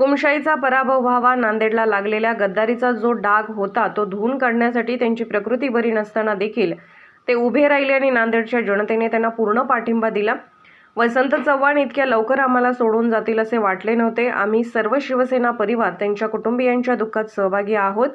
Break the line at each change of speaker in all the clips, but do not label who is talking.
हुकुमशाहीचा पराभव व्हावा नांदेडला लागलेल्या गद्दारीचा जो डाग होता तो धुवून काढण्यासाठी त्यांची प्रकृती बरी नसताना देखील ते उभे राहिले आणि नांदेडच्या जनतेने त्यांना पूर्ण पाठिंबा दिला. वसंत चव्हाण इतक्या लवकर आम्हाला सोडून जातील असे वाटले नव्हते. आम्ही सर्व शिवसेना परिवार त्यांच्या कुटुंबियांच्या दुःखात सहभागी आहोत.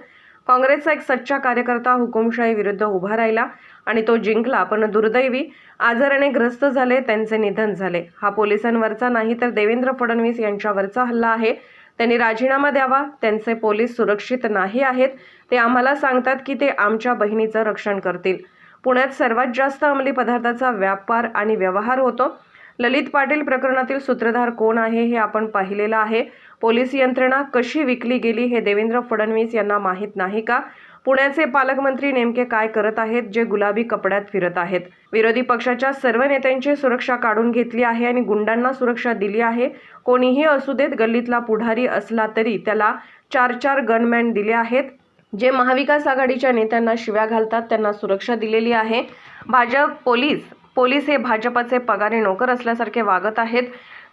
काँग्रेसचा एक सच्चा कार्यकर्ता हुकुमशाही विरुद्ध उभा राहिला आणि तो जिंकला पण दुर्दैवी आजाराने ग्रस्त झाले त्यांचे निधन झाले. हा पोलिसांवरचा नाही तर देवेंद्र फडणवीस यांच्यावरचा हल्ला आहे. त्यांनी राजीनामा द्यावा त्यांचे पोलीस सुरक्षित नाही आहेत ते आम्हाला सांगतात की ते आमच्या बहिणीचं रक्षण करतील. पुण्यात सर्वात जास्त अंमली पदार्थाचा व्यापार आणि व्यवहार होतो. ललित पाटील प्रकरणातील सूत्रधार कोण आहे हे आपण पाहिलेलं आहे. पोलीस यंत्रणा कशी विकली गेली हे देवेंद्र फडणवीस यांना माहीत नाही का? पुण्याचे पालकमंत्री नेमके काय करत आहेत जे गुलाबी कपड्यात फिरत आहेत? विरोधी पक्षाच्या सर्व नेत्यांची सुरक्षा काढून घेतली आहे आणि गुंडांना सुरक्षा दिली आहे. कोणीही असू देत गल्लीतला पुढारी असला तरी त्याला चार चार गनमॅन दिले आहेत. जे महाविकास आघाडीच्या नेत्यांना शिव्या घालतात त्यांना सुरक्षा दिलेली आहे. भाजप पोलीस पोलीस हे भाजपचे पगारी नोकर असल्यासारखे वागत आहेत.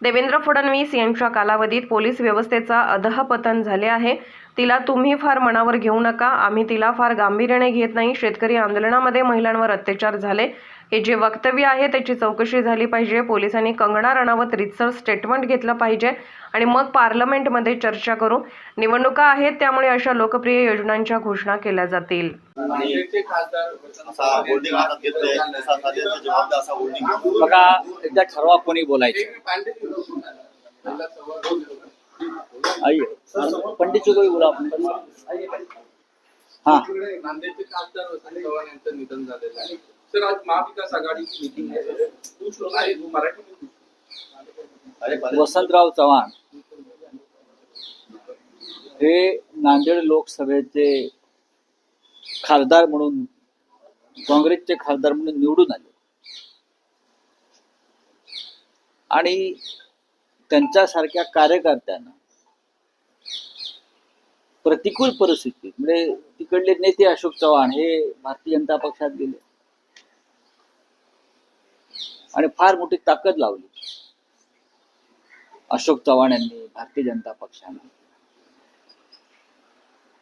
देवेंद्र फडणवीस यांच्या कालावधीत पोलीस व्यवस्थेचा अधःपतन झाले आहे. तिला तुम्ही फार मनावर घेऊ नका. आम्ही तिला फार गांभीर्याने घेत नाही. शेतकरी आंदोलनामध्ये महिलांवर अत्याचार झाले. हे जे वक्तव्य आहे त्याची चौकशी झाली पाहिजे. पोलिसांनी कंगना रणावत रितसर स्टेटमेंट घेतलं पाहिजे. आणि मग पार्लमेंटमध्ये चर्चा करू. निवडणुका आहेत त्यामुळे अशा लोकप्रिय योजनांच्या घोषणा केल्या जातील.
बघा एकदा ठरवा कोणी बोलायचं. पंडित बोला आपण? हा.
नांदेडचे खासदार निधन झालेलं आहे. सर आज महाविकास आघाडीची मीटिंग आहे मराठी
वसंतराव चव्हाण. हे नांदेड लोकसभेचे खासदार म्हणून काँग्रेसचे खासदार म्हणून निवडून आले. आणि त्यांच्यासारख्या कार्यकर्त्यांना प्रतिकूल परिस्थितीत म्हणजे तिकडले नेते अशोक चव्हाण हे भारतीय जनता पक्षात गेले. आणि फार मोठी ताकद लावली. अशोक चव्हाण यांनी भारतीय जनता पक्षाने.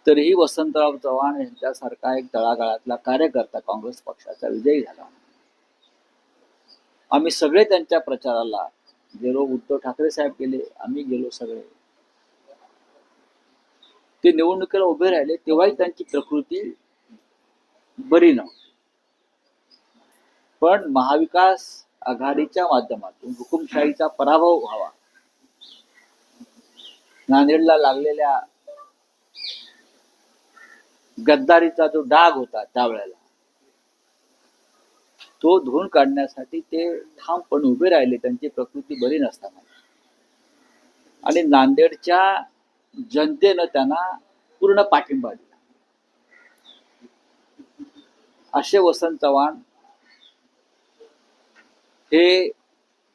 तरीही वसंतराव चव्हाण यांच्यासारखा एक तळागाळातला कार्यकर्ता काँग्रेस पक्षाचा विजयी झाला. आम्ही सगळे त्यांच्या प्रचाराला गेलो उद्धव ठाकरे साहेब गेले आम्ही गेलो सगळे. ते निवडणुकीला उभे राहिले तेव्हाही त्यांची प्रकृती बरी नव्हती. पण महाविकास आघाडीच्या माध्यमातून हुकुमशाहीचा पराभव व्हावा. नांदेडला लागलेल्या गद्दारीचा जो डाग होता त्यावेळेला तो धुवून काढण्यासाठी ते ठामपण उभे राहिले त्यांची प्रकृती बरी नसताना. आणि नांदेडच्या जनतेनं त्यांना पूर्ण पाठिंबा दिला. असे वसंत चव्हाण हे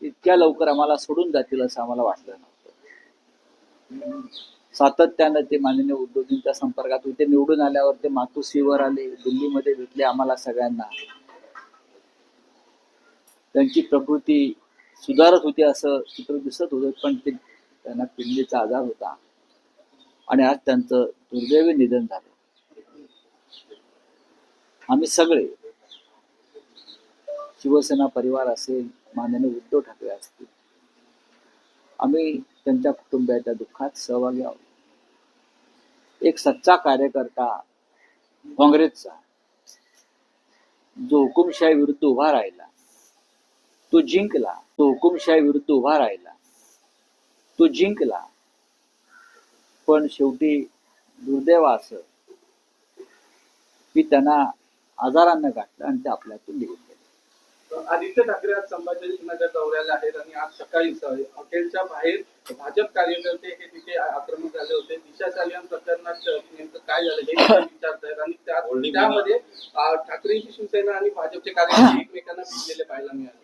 इतक्या लवकर आम्हाला सोडून जातील असं आम्हाला वाटलं नव्हतं. सातत्यानं ते माननीय उद्योगींच्या संपर्कात होते. निवडून आल्यावर ते मातोश्रीवर आले दिल्लीमध्ये भेटले आम्हाला सगळ्यांना. त्यांची प्रकृती सुधारत होती असं चित्र दिसत होतं पण ते त्यांना पिंडीचा आजार होता. आणि आज त्यांचं दुर्दैवी निधन झालं. आम्ही सगळे शिवसेना परिवार असेल माननीय उद्धव ठाकरे असतील आम्ही त्यांच्या कुटुंबियाच्या दुःखात सहभागी आहोत. एक सच्चा कार्यकर्ता काँग्रेसचा जो हुकुमशाही विरुद्ध उभा राहिला तो जिंकला तो हुकुमशाही विरुद्ध उभा राहिला तो जिंकला. पण शेवटी दुर्दैव असं की त्यांना आजारांना गाठलं आणि ते आपल्यातून निघून
आदित्य ठाकरे आज संभाजीनगर दौऱ्याला आहेत आणि आज सकाळी हॉटेलच्या बाहेर भाजप कार्यकर्ते हे तिथे आक्रमक झाले होते. दिशा चालियन प्रकरणात नेमकं काय झालं हे ते विचारतायत. आणि त्यामध्ये ठाकरेंची शिवसेना आणि भाजपचे कार्यकर्ते एकमेकांना भिडलेले पाहायला मिळाले.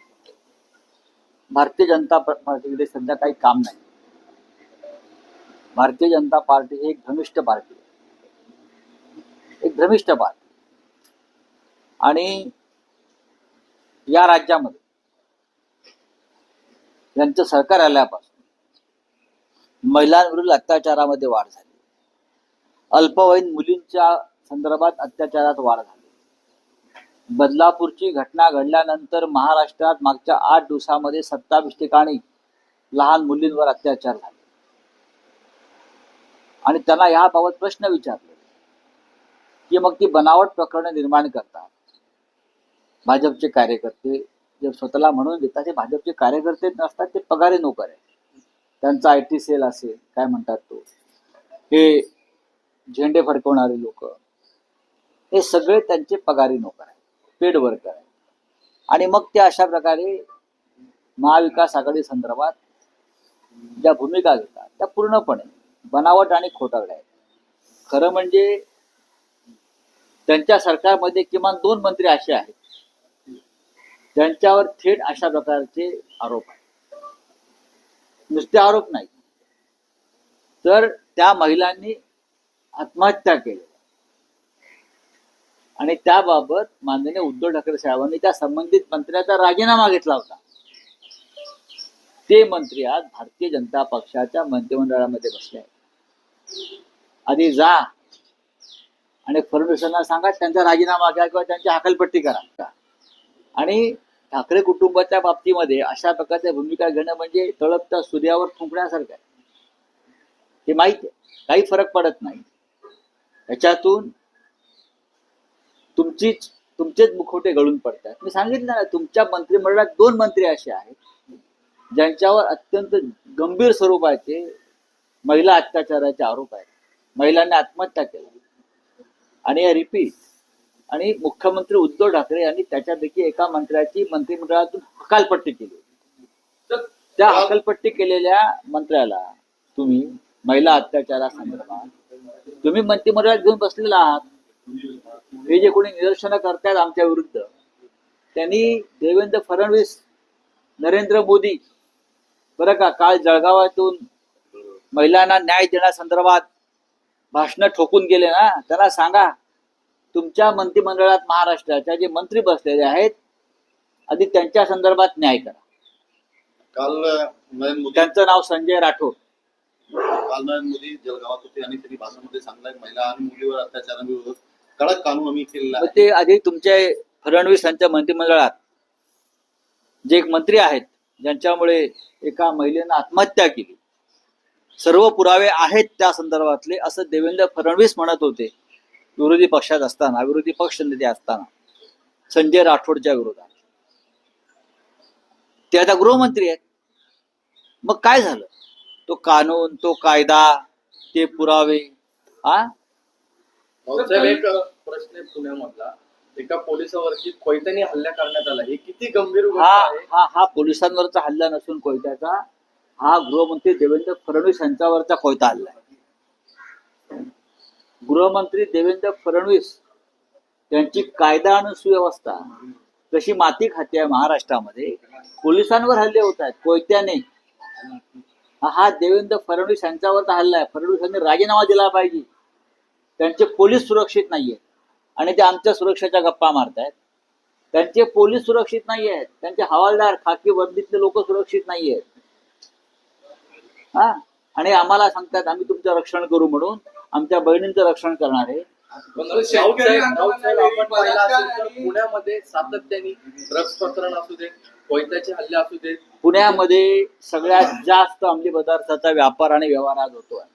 भारतीय जनता पार्टीकडे सध्या काही काम नाही. भारतीय जनता पार्टी ही एक भ्रमिष्ट पार्टी एक भ्रमिष्ट पार्टी आणि या राज्यामध्ये. यांचं सरकार आल्यापासून महिलांवरील अत्याचारामध्ये वाढ झाली. अल्पवयीन मुलींच्या संदर्भात अत्याचारात वाढ झाली. बदलापूरची घटना घडल्यानंतर महाराष्ट्रात मागच्या आठ दिवसामध्ये सत्तावीस ठिकाणी लहान मुलींवर अत्याचार झाले. आणि त्यांना याबाबत प्रश्न विचारले. की मग ती बनावट प्रकरणे निर्माण करतात. भाजपचे कार्यकर्ते जे स्वतःला म्हणून देतात ते भाजपचे कार्यकर्ते नसतात ते पगारी नोकर आहेत. त्यांचा आय टी सेल असेल काय म्हणतात तो? हे झेंडे फडकवणारे लोक हे सगळे त्यांचे पगारी नोकर आहेत पेड वर्कर आहेत. आणि मग ते अशा प्रकारे महाविकास आघाडी संदर्भात ज्या भूमिका घेतात त्या पूर्णपणे बनावट आणि खोटारड्या आहेत. खरं म्हणजे त्यांच्या सरकारमध्ये किमान दोन मंत्री असे आहेत त्यांच्यावर थेट अशा प्रकारचे आरोप आहेत. नुसते आरोप नाही. तर त्या महिलांनी आत्महत्या केली. आणि त्याबाबत माननीय उद्धव ठाकरे साहेबांनी त्या संबंधित मंत्र्याचा राजीनामा घेतला होता. ते मंत्री आज भारतीय जनता पक्षाच्या मंत्रिमंडळामध्ये बसले आहेत. आधी जा आणि फडणवीसांना सांगा त्यांचा राजीनामा घ्या किंवा त्यांची हकलपट्टी करा. आणि ठाकरे कुटुंबाच्या बाबतीमध्ये अशा प्रकारच्या भूमिका घेणं म्हणजे तळपत्या सूर्यावर थुंकण्यासारखं आहे. हे माहीत आहे. काही फरक पडत नाही. याच्यातून तुमचीच तुमचेच मुखवटे गळून पडतात. मी सांगितलं ना तुमच्या मंत्रिमंडळात दोन मंत्री असे आहेत ज्यांच्यावर अत्यंत गंभीर स्वरूपाचे महिला अत्याचाराचे आरोप आहेत. महिलांनी आत्महत्या केली. आणि रिपीट आणि मुख्यमंत्री उद्धव ठाकरे यांनी त्याच्यापैकी एका मंत्र्याची मंत्रिमंडळातून हकालपट्टी केली.
तर
त्या हकालपट्टी केलेल्या मंत्र्याला तुम्ही महिला अत्याचारा संदर्भात तुम्ही मंत्रिमंडळात घेऊन बसलेला आहात. हे जे कोणी निदर्शनं करतायत आमच्या विरुद्ध त्यांनी देवेंद्र फडणवीस नरेंद्र मोदी बरं का काल जळगावातून महिलांना न्याय देण्यासंदर्भात भाषणं ठोकून गेले ना त्याला सांगा. तुमच्या मंत्रिमंडळात महाराष्ट्राच्या जे मंत्री बसलेले आहेत आधी त्यांच्या संदर्भात न्याय करा.
काल नरेंद्र मोदी
त्यांचं नाव संजय राठोड.
काल नरेंद्र मोदी जळगावात होते आणि त्यांनी भाषणामध्ये सांगलाय महिला आणि मुलीवर अत्याचाराविरोधात कडक कानून आम्ही केलेला आहे.
ते आधी तुमच्या फडणवीस यांच्या मंत्रिमंडळात जे एक मंत्री आहेत ज्यांच्यामुळे एका महिलेनं आत्महत्या केली. सर्व पुरावे आहेत त्या संदर्भातले असं देवेंद्र फडणवीस म्हणत होते. विरोधी पक्षात असताना विरोधी पक्ष नेते असताना संजय राठोडच्या विरोधात. ते आता गृहमंत्री आहेत. मग काय झालं? तो कानून तो कायदा ते पुरावे हा?
एक प्रश्न पुण्यामधला. एका पोलिसावरती कोयत्याने हल्ला करण्यात आला. हे किती गंभीर
हा हा हा पोलिसांवरचा हल्ला नसून कोयत्याचा हा गृहमंत्री देवेंद्र फडणवीस यांच्यावरचा कोयता हल्ला आहे. गृहमंत्री देवेंद्र फडणवीस यांची कायदा आणि सुव्यवस्था कशी माती खाते आहे महाराष्ट्रामध्ये? पोलिसांवर हल्ले होत आहेत कोयत्याने. हा- देवेंद्र फडणवीस यांच्यावरचा हल्ला आहे. फडणवीस यांनी राजीनामा दिला पाहिजे. त्यांचे पोलीस सुरक्षित नाहीये आणि ते आमच्या सुरक्षेच्या गप्पा मारतायत. त्यांचे पोलीस सुरक्षित नाही आहेत त्यांचे हवालदार खाकी वर्दीतले लोक सुरक्षित नाही आहेत हा? आणि आम्हाला सांगतात आम्ही तुमचं रक्षण करू म्हणून. आमच्या बहिणींचं रक्षण करणार
पुण्यामध्ये सातत्याने ड्रग्ज प्रकरण असू दे कोयत्याचे हल्ले असू दे
पुण्यामध्ये सगळ्यात जास्त अंमली पदार्थाचा व्यापार आणि व्यवहार आज होतो आहे